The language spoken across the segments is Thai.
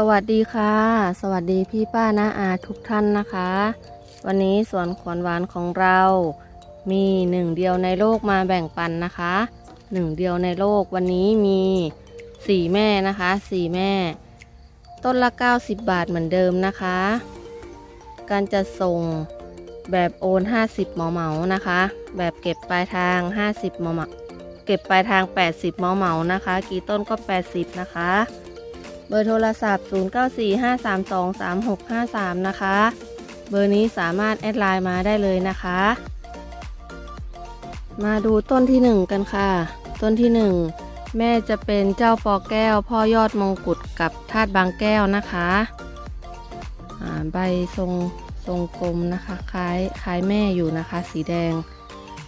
สวัสดีค่ะ สวัสดีพี่ป้านาอาทุกท่านนะคะ วันนี้สวนขวัญหวานของเรามีหนึ่งเดียวในโลกมาแบ่งปันนะคะหนึ่งเดียวในโลกวันนี้มีสี่แม่นะคะสี่แม่ ต้นละ 90 บาทเหมือนเดิมนะคะ การจะส่งแบบโอน 50เหมาเหมานะคะ แบบเก็บปลายทาง 50เหมาเหมาเก็บปลายทาง 80เหมาเหมานะคะ กี่ต้นก็ 80 นะคะ เบอร์โทรศัพท์ 0945323653 นะคะ เบอร์นี้สามารถแอดไลน์มาได้เลยนะคะ มาดูต้นที่ 1 กันค่ะ ต้นที่ 1 แม่จะเป็นเจ้าปอแก้ว พ่อยอดมงกุฎกับธาตุบางแก้วนะคะใบทรงทรงกลมนะคะ คล้ายคล้ายแม่อยู่นะคะ สีแดง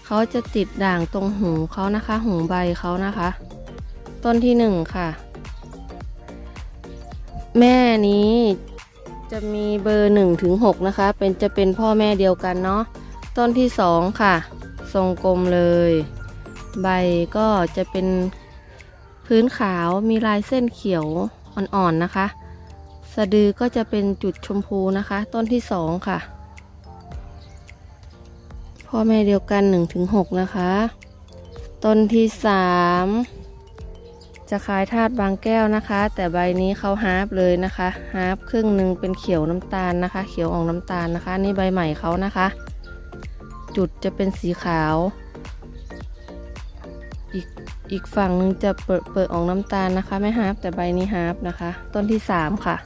เขาจะติดด่างตรงหูเขานะคะ หูใบเขานะคะ ต้นที่ 1 ค่ะ แม่นี้จะมีเบอร์1ถึง6นะคะ เป็นจะเป็นพ่อแม่เดียวกันเนาะต้นที่ 2 ค่ะ ทรงกลมเลย ใบก็จะเป็นพื้นขาวมีลายเส้นเขียวอ่อนๆนะคะ สะดือก็จะเป็นจุดชมพูนะคะ ต้นที่ 2 ค่ะ พ่อแม่เดียวกัน1ถึง6นะคะ ต้นที่ 3 จะคลายธาตุบางแก้วนะคะ แต่ใบนี้เขาฮาร์ปเลยนะคะฮาร์ปครึ่งหนึ่งเป็นเขียวน้ำตาลนะคะ เขียวออกน้ำตาลนะคะ นี่ใบใหม่เขานะคะ จุดจะเป็นสีขาว อีกอีกฝั่งหนึงจะเปิดเปิดออกน้ำตาลนะคะ ไม่ฮาร์ปแต่ใบนี้ฮาร์ปนะคะ ต้นที่3ค่ะ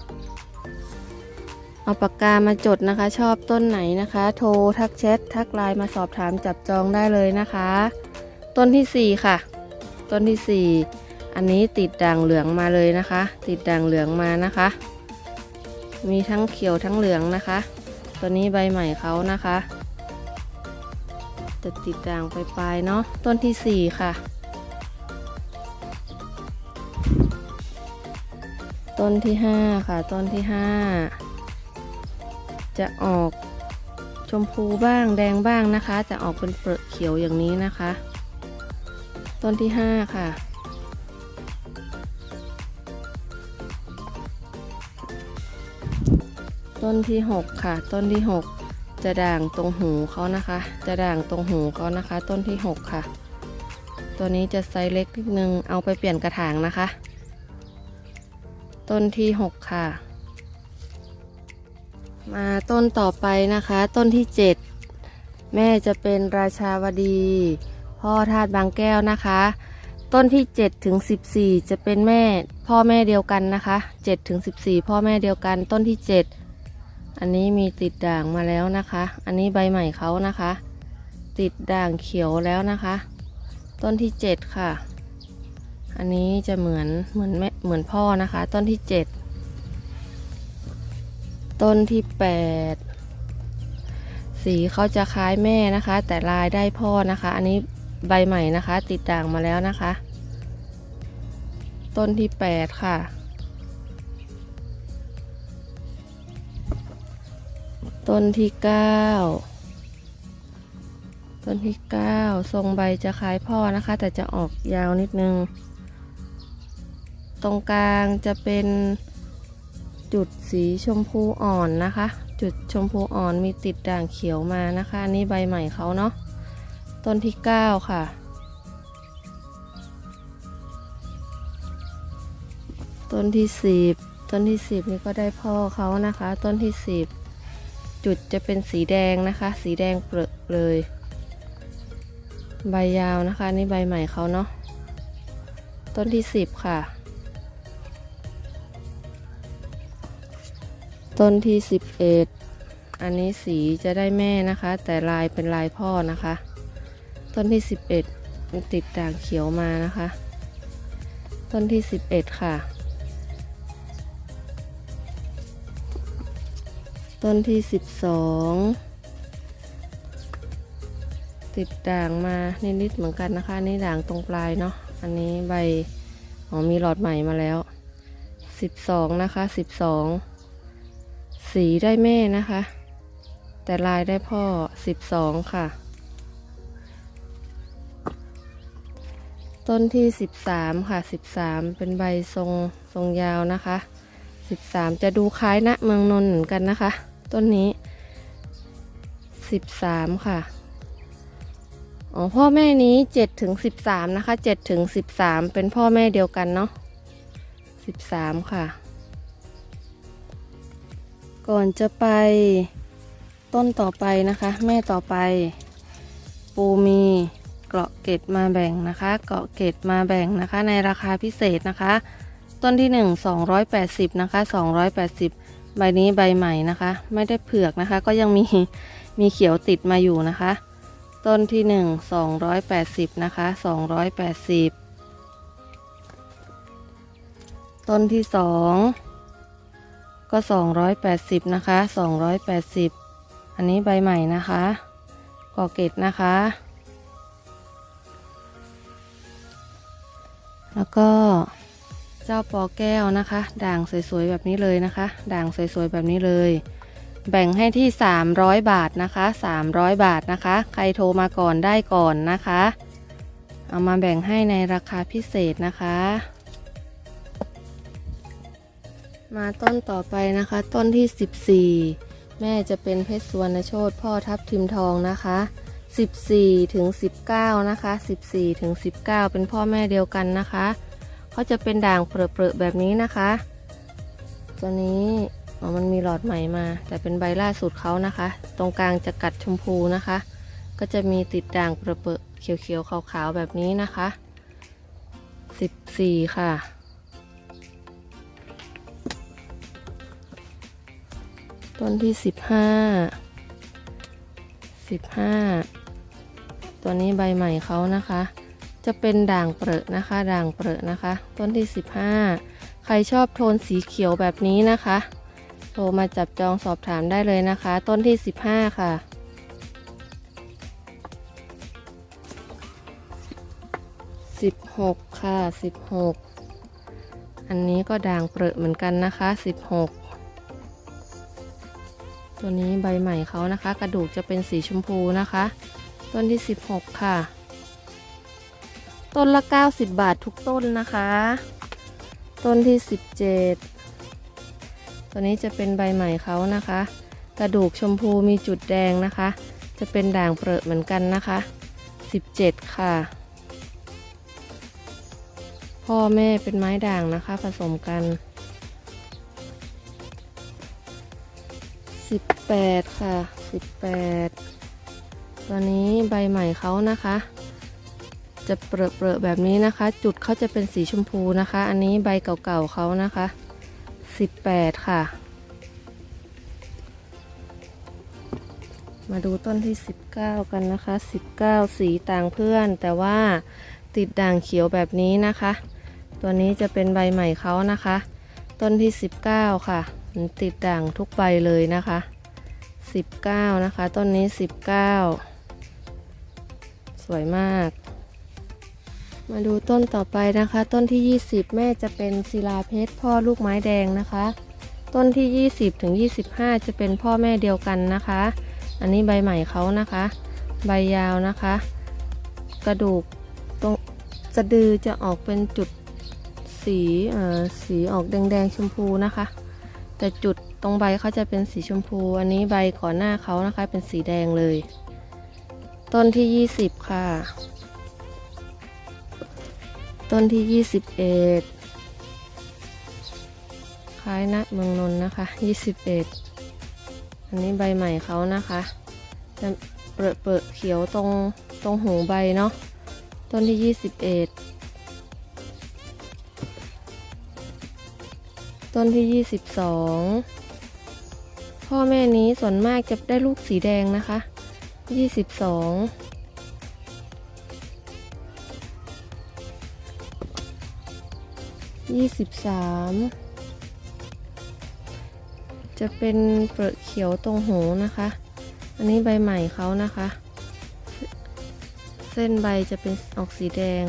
เอาปากกามาจดนะคะ ชอบต้นไหนนะคะ โทรทักแชททักไลน์มาสอบถามจับจองได้เลยนะคะ ต้นที่ 4 ค่ะ ต้นที่ 4 อันนี้ติดด่างเหลืองมาเลยนะคะ ติดด่างเหลืองมานะคะ มีทั้งเขียวทั้งเหลืองนะคะ ตัวนี้ใบใหม่เขานะคะ จะติดด่างไปปลายๆเนาะต้นที่4ค่ะ ต้นที่5ค่ะ ต้นที่5จะออกชมพูบ้างแดงบ้างนะคะ จะออกเป็นเปลือกเขียวอย่างนี้นะคะ ต้นที่5ค่ะ ต้นที่ 6 ค่ะ ต้นที่ 6 จะด่างตรงหูเขานะคะ จะด่างตรงหูเขานะคะ ต้นที่ 6 ค่ะ ตัวนี้จะไซส์เล็กนิดนึงเอาไปเปลี่ยนกระถางนะคะ ต้นที่ 6 ค่ะ มาต้นต่อไปนะคะ ต้นที่ 7 แม่จะเป็นราชาวดี พ่อธาตุบางแก้วนะคะต้นที่7ถึง14 จะเป็นแม่พ่อแม่เดียวกันนะคะ7ถึง14 พ่อแม่เดียวกัน ต้นที่ 7 อันนี้มีติดด่างมาแล้วนะคะ อันนี้ใบใหม่เขานะคะ ติดด่างเขียวแล้วนะคะ ต้นที่7ค่ะ อันนี้จะเหมือนเหมือนแม่เหมือนพ่อนะคะ ต้นที่7ต้นที่8สีเขาจะคล้ายแม่นะคะ แต่ลายได้พ่อนะคะ อันนี้ใบใหม่นะคะ ติดด่างมาแล้วนะคะ ต้นที่8ค่ะ ต้นที่9ต้นที่9ทรงใบจะคล้ายพ่อนะคะ แต่จะออกยาวนิดนึง ตรงกลางจะเป็นจุดสีชมพูอ่อนนะคะ จุดชมพูอ่อนมีติดด่างเขียวมานะคะอันนี้ใบใหม่เขาเนาะต้นที่9ค่ะ ต้นที่10ต้นที่10นี่ก็ได้พ่อเขานะคะ ต้นที่10 จุดจะเป็นสีแดงนะคะ สีแดงเปรอะเลย ใบยาวนะคะนี่ใบใหม่เขาเนาะต้นที่ 10 ค่ะ ต้นที่ 11 อันนี้สีจะได้แม่นะคะ แต่ลายเป็นลายพ่อนะคะ ต้นที่ 11มันติดด่างเขียวมานะคะ ต้นที่ 11 ค่ะ ต้นที่12ติดด่างมานิดๆเหมือนกันนะคะนี่ด่างตรงปลายเนาะอันนี้ใบอ๋อมีหลอดใหม่มาแล้ว12นะคะ12สีได้แม่นะคะ แต่ลายได้พ่อ12ค่ะ ต้นที่13ค่ะ13เป็นใบทรงทรงยาวนะคะสิบสามจะดูคล้ายณเมืองนนท์เหมือนกันนะคะ ต้นนี้สิบสามค่ะ อ๋อ พ่อแม่นี้เจ็ดถึงสิบสามนะคะเจ็ดถึงสิบสามเป็นพ่อแม่เดียวกันเนาะสิบสามค่ะ ก่อนจะไปต้นต่อไปนะคะ แม่ต่อไป ปูมีเกาะเกตมาแบ่งนะคะ เกาะเกตมาแบ่งนะคะ ในราคาพิเศษนะคะ ต้นที่หนึ่งสองร้อยแปดสิบนะคะสองร้อยแปดสิบ ใบนี้ใบใหม่นะคะ ไม่ได้เผือกนะคะ ก็ยังมีมีเขียวติดมาอยู่นะคะ ต้นที่หนึ่งสองร้อยแปดสิบนะคะสองร้อยแปดสิบต้นที่สองก็สองร้อยแปดสิบนะคะสองร้อยแปดสิบอันนี้ใบใหม่นะคะกอเกตนะคะ แล้วก็ เจ้าปอแก้วนะคะ ด่างสวยๆแบบนี้เลยนะคะ ด่างสวยๆแบบนี้เลย แบ่งให้ที่ 300 บาทนะคะ 300 บาทนะคะ ใครโทรมาก่อนได้ก่อนนะคะ เอามาแบ่งให้ในราคาพิเศษนะคะ มาต้นต่อไปนะคะ ต้นที่ 14 แม่จะเป็นเพชรสวนโชตพ่อทับทิมทองนะคะ14ถึง19 นะคะ 14ถึง19 เป็นพ่อแม่เดียวกันนะคะ เขาจะเป็นด่างเปรอะๆแบบนี้นะคะ ตัวนี้มันมีหลอดใหม่มา แต่เป็นใบล่าสุดเขานะคะ ตรงกลางจะกัดชมพูนะคะ ก็จะมีติดด่างเปรอะๆเขียวๆขาวๆแบบนี้นะคะ 14 ค่ะต้นที่15 15ตัวนี้ใบใหม่เขานะคะ จะเป็นด่างเปรอะนะคะ ด่างเปรอะนะคะ ต้นที่ 15 ใครชอบโทนสีเขียวแบบนี้นะคะ โทรมาจับจองสอบถามได้เลยนะคะ ต้นที่ 15 ค่ะ 16 ค่ะ 16 อันนี้ก็ด่างเปรอะเหมือนกันนะคะ 16 ตัวนี้ใบใหม่เขานะคะ กระดูกจะเป็นสีชมพูนะคะ ต้นที่ 16 ค่ะ ต้นละ 90 บาททุกต้นนะคะ ต้นที่ 17 ตัวนี้จะเป็นใบใหม่เขานะคะ กระดูกชมพูมีจุดแดงนะคะ จะเป็นด่างเปรอะเหมือนกันนะคะ 17 ค่ะ พ่อแม่เป็นไม้ด่างนะคะ ผสมกัน 18 ค่ะ 18 ตัวนี้ใบใหม่เขานะคะ จะเปรอะๆแบบนี้นะคะ จุดเขาจะเป็นสีชมพูนะคะ อันนี้ใบเก่าๆเขานะคะ 18 ค่ะ มาดูต้นที่ 19 กันนะคะ 19 สีต่างเพื่อน แต่ว่าติดด่างเขียวแบบนี้นะคะ ตัวนี้จะเป็นใบใหม่เขานะคะ ต้นที่ 19 ค่ะ ติดด่างทุกใบเลยนะคะ 19 นะคะ ต้นนี้ 19 สวยมาก มาดูต้นต่อไปนะคะ ต้นที่ 20 แม่จะเป็นศิลาเพชรพ่อลูกไม้แดงนะคะ ต้นที่ 20ถึง25 จะเป็นพ่อแม่เดียวกันนะคะ อันนี้ใบใหม่เขานะคะ ใบยาวนะคะ กระดูกตรงสะดือจะออกเป็นจุดสีสีออกแดงๆชมพูนะคะ แต่จุดตรงใบเขาจะเป็นสีชมพู อันนี้ใบก่อนหน้าเขานะคะเป็นสีแดงเลย ต้นที่ 20 ค่ะ ต้นที่ 21คล้ายนะเมืองนนนะคะ 21 อันนี้ใบใหม่เขานะคะจะเปรอะเปรอะเขียวตรงตรงหูใบเนาะต้นที่ 21 ต้นที่ 22 พ่อแม่นี้ส่วนมากจะได้ลูกสีแดงนะคะ 22 23จะเป็นเปลือกเขียวตรงหูนะคะ อันนี้ใบใหม่เขานะคะ เส้นใบจะเป็นออกสีแดง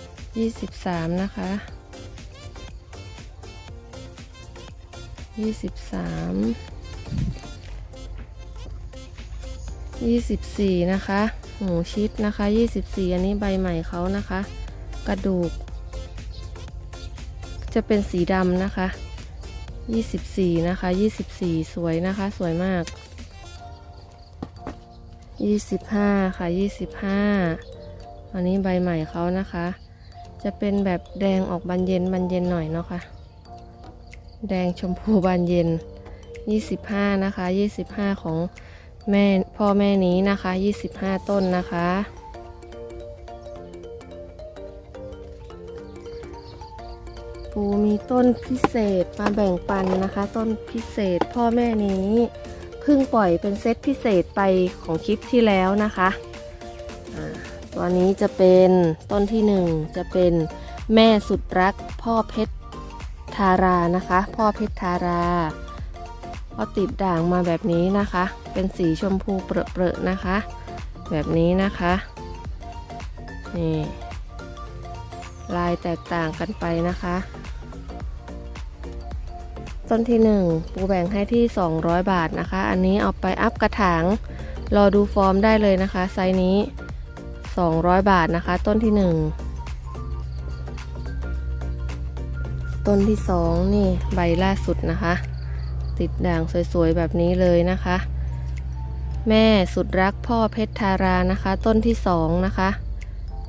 23นะคะยี่สิบสามยี่สิบสี่นะคะ หูชิดนะคะยี่สิบสี่อันนี้ใบใหม่เขานะคะ กระดูก จะเป็นสีดำนะคะ 24 นะคะ 24 สวยนะคะ สวยมาก 25 ค่ะ 25 อันนี้ใบใหม่เขานะคะ จะเป็นแบบแดงออกบานเย็นบานเย็นหน่อยเนาะค่ะ แดงชมพูบานเย็น 25 นะคะ 25 ของแม่พ่อแม่นี้นะคะ 25 ต้นนะคะ ปูมีต้นพิเศษมาแบ่งปันนะคะ ต้นพิเศษพ่อแม่นี้เพิ่งปล่อยเป็นเซตพิเศษไปของคลิปที่แล้วนะคะตัวนี้จะเป็นต้นที่หนึ่งจะเป็นแม่สุดรักพ่อเพชรทารานะคะ พ่อเพชรทาราก็ติดด่างมาแบบนี้นะคะ เป็นสีชมพูเปรอะๆนะคะ แบบนี้นะคะนี่ลายแตกต่างกันไปนะคะ ต้นที่ 1 ปูแบ่งให้ที่ 200 บาทนะคะ อันนี้เอาไปอัพกระถางรอดูฟอร์มได้เลยนะคะ ไซส์นี้ 200 บาทนะคะ ต้นที่ 1 ต้นที่ 2 นี่ใบล่าสุดนะคะ ติดด่างสวยๆ แบบนี้เลยนะคะ แม่สุดรักพ่อเพชรทารานะคะ ต้นที่ 2 นะคะ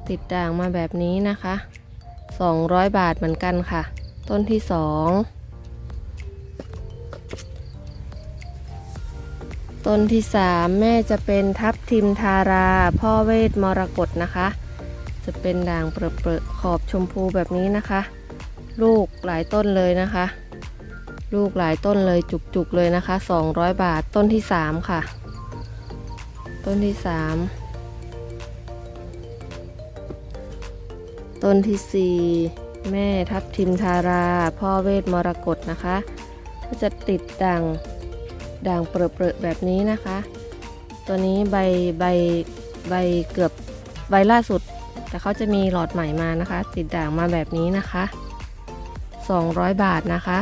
ติดด่างมาแบบนี้นะคะ 200 บาทเหมือนกันค่ะ ต้นที่ 2 ต้นที่ 3 แม่จะเป็นทับทิมทารา พ่อเวทมรกตนะคะ จะเป็นด่างเปรอะๆขอบชมพูแบบนี้นะคะ ลูกหลายต้นเลยนะคะ ลูกหลายต้นเลยจุกๆเลยนะคะ 200 บาทต้นที่ 3 ค่ะ ต้นที่ 3 ต้นที่ 4 แม่ทับทิมทารา พ่อเวทมรกตนะคะ ก็จะติดด่าง ด่างเปรอะๆแบบนี้นะคะ ตัวนี้ใบใบใบเกือบใบล่าสุด แต่เขาจะมีหลอดใหม่มานะคะ ติดด่างมาแบบนี้นะคะ 200 บาทนะคะ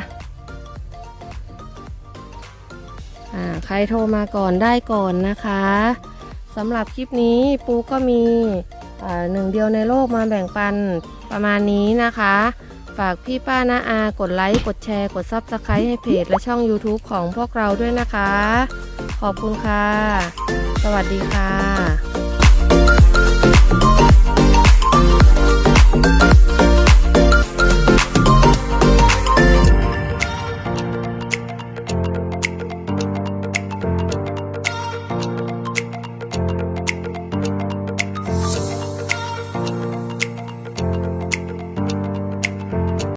ใครโทรมาก่อนได้ก่อนนะคะสำหรับคลิปนี้ปูก็มีหนึ่งเดียวในโลกมาแบ่งปันประมาณนี้นะคะ ฝากพี่ป้านาอา กดไลค์ กดแชร์ กดซับสไครต์ให้เพจและช่อง YouTube ของพวกเราด้วยนะคะ ขอบคุณค่ะ สวัสดีค่ะ